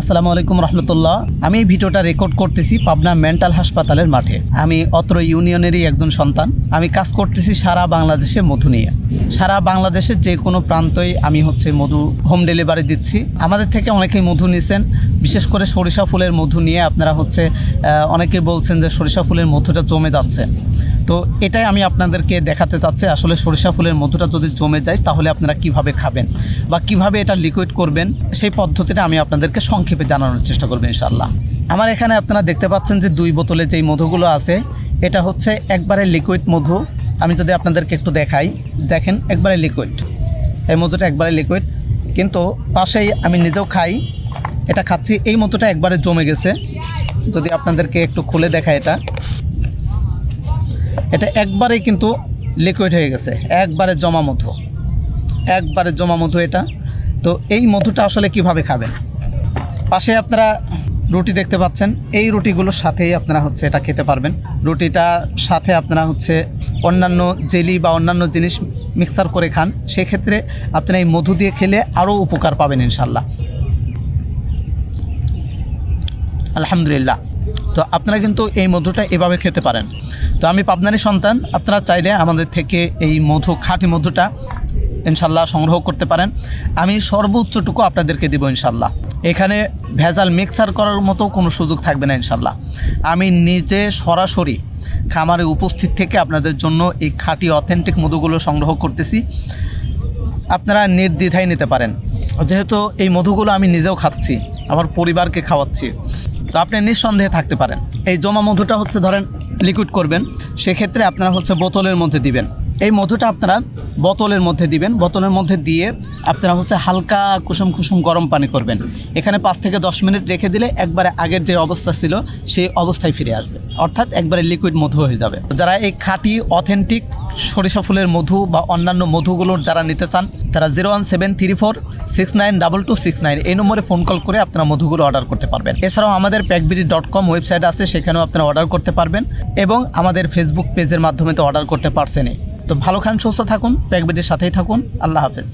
আসসালামু আলাইকুম রহমতুল্লাহ। আমি এই ভিডিওটা রেকর্ড করতেছি পাবনা মেন্টাল হাসপাতালের মাঠে। আমি অত্র ইউনিয়নেরই একজন সন্তান। আমি কাজ করতেছি সারা বাংলাদেশে মধু নিয়ে। সারা বাংলাদেশের যে কোনো প্রান্তই আমি হচ্ছে মধু হোম ডেলিভারি দিচ্ছি। আমাদের থেকে অনেকেই মধু নিছেন। বিশেষ করে সরিষা ফুলের মধু নিয়ে আপনারা হচ্ছে অনেকে বলছেন যে সরিষা ফুলের মধুটা জমে যাচ্ছে। তো এটাই আমি আপনাদেরকে দেখাতে চাচ্ছি। আসলে সরিষা ফুলের মধুটা যদি জমে যায়, তাহলে আপনারা কীভাবে খাবেন বা কীভাবে এটা লিকুইড করবেন, সেই পদ্ধতিটা আমি আপনাদেরকে সংক্ষেপে জানানোর চেষ্টা করব ইনশাল্লাহ আমার এখানে আপনারা দেখতে পাচ্ছেন যে দুই বোতলে যেই মধুগুলো আছে, এটা হচ্ছে একবারে লিকুইড মধু। আমি যদি আপনাদেরকে একটু দেখাই, দেখেন একবারে লিকুইড এই মধুটা একবারে লিকুইড কিন্তু পাশেই আমি নিজেও খাই, এটা খাচ্ছি, এই মধুটা একবারে জমে গেছে। যদি আপনাদেরকে একটু খুলে দেখা এটা। এটা একবারেই কিন্তু লিকুইড হয়ে গেছে, একবারে জমা মধু, একবারে জমা মধু এটা। তো এই মধুটা আসলে কীভাবে খাবেন? পাশে আপনারা রুটি দেখতে পাচ্ছেন, এই রুটিগুলোর সাথেই আপনারা হচ্ছে এটা খেতে পারবেন। রুটিটা সাথে আপনারা হচ্ছে অন্যান্য জেলি বা অন্যান্য জিনিস মিক্সার করে খান, সেক্ষেত্রে আপনারা এই মধু দিয়ে খেলে আরও উপকার পাবেন ইনশাল্লাহ। আলহামদুলিল্লাহ। তো আপনারা কিন্তু এই মধুটা এভাবে খেতে পারেন। তো আমি পাবনারি সন্তান, আপনারা চাইলে আমাদের থেকে এই মধু, খাঁটি মধুটা ইনশাল্লাহ সংগ্রহ করতে পারেন। আমি সর্বোচ্চটুকু আপনাদেরকে দেবো ইনশাল্লাহ। এখানে ভেজাল মিক্সার করার মতো কোনো সুযোগ থাকবে না ইনশাল্লাহ। আমি নিজে সরাসরি খামারে উপস্থিত থেকে আপনাদের জন্য এই খাঁটি অথেন্টিক মধুগুলো সংগ্রহ করতেছি। আপনারা নির্দ্বিধায় নিতে পারেন। যেহেতু এই মধুগুলো আমি নিজেও খাচ্ছি, আমার পরিবারকে খাওয়াচ্ছি। তো আপনি নিঃসন্দেহে থাকতে পারেন। এই জমা মধুটা হচ্ছে ধরেন লিকুইড করবেন, সেক্ষেত্রে আপনারা হচ্ছে বোতলের মধ্যে দিবেন। এই মধুটা আপনারা বোতলের মধ্যে দিবেন, বোতলের মধ্যে দিয়ে আপনারা হচ্ছে হালকা কুসুম কুসুম গরম পানি করবেন। এখানে পাঁচ থেকে দশ মিনিট রেখে দিলে একবারে আগের যে অবস্থা ছিল, সেই অবস্থায় ফিরে আসবে। অর্থাৎ একবারে লিকুইড মধু হয়ে যাবে। যারা এই খাঁটি অথেন্টিক সরিষা ফুলের মধু বা অন্যান্য মধুগুলোর যারা নিতে চান, তারা zero one seven three four six nine double two six nine এই নম্বরে ফোন কল করে আপনারা মধুগুলো অর্ডার করতে পারবেন। এছাড়াও আমাদের প্যাকবিডি ডট কম ওয়েবসাইট আছে, সেখানেও আপনারা অর্ডার করতে পারবেন এবং আমাদের ফেসবুক পেজের মাধ্যমে তো অর্ডার করতে পারছেনই। তো ভালো খান, সুস্থ থাকুন প্যাকবিডির সাথেই থাকুন, আল্লাহ হাফেজ।